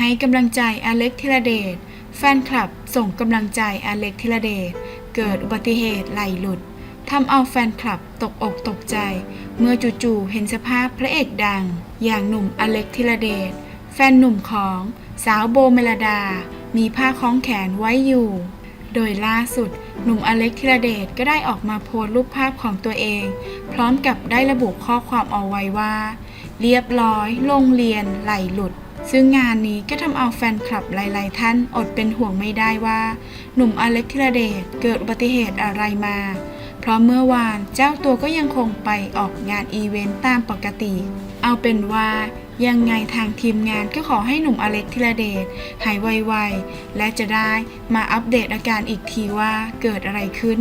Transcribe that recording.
ให้กำลังใจอเล็กธีรเดช แฟนคลับส่งกำลังใจอเล็กธีรเดช เกิดอุบัติเหตุไหลหลุดทำเอาแฟนคลับตกอกตกใจ เมื่อจู่ๆเห็นสภาพพระเอกดัง อย่างหนุ่มอเล็กธีรเดช แฟนหนุ่มของสาวโบเมลดา มีผ้าคล้องแขนไว้อยู่ โดยล่าสุด หนุ่มอเล็กธีรเดชก็ได้ออกมาโพสรูปภาพของตัวเอง พร้อมกับได้ระบุข้อความเอาไว้ว่า เรียบร้อยโรงเรียนไหลหลุด ซึ่งงานนี้ก็ทำเอาแฟนคลับหลาย ๆ ท่านอดเป็นห่วงไม่ได้ว่า หนุ่มอเล็กธีรเดชเกิดอุบัติเหตุอะไรมา เพราะเมื่อวานเจ้าตัวก็ยังคงไปออกงานอีเวนต์ตามปกติ เอาเป็นว่ายังไงทางทีมงานก็ขอให้หนุ่มอเล็กธีรเดชหายไวๆ และจะได้มาอัปเดตอาการอีกทีว่าเกิดอะไรขึ้น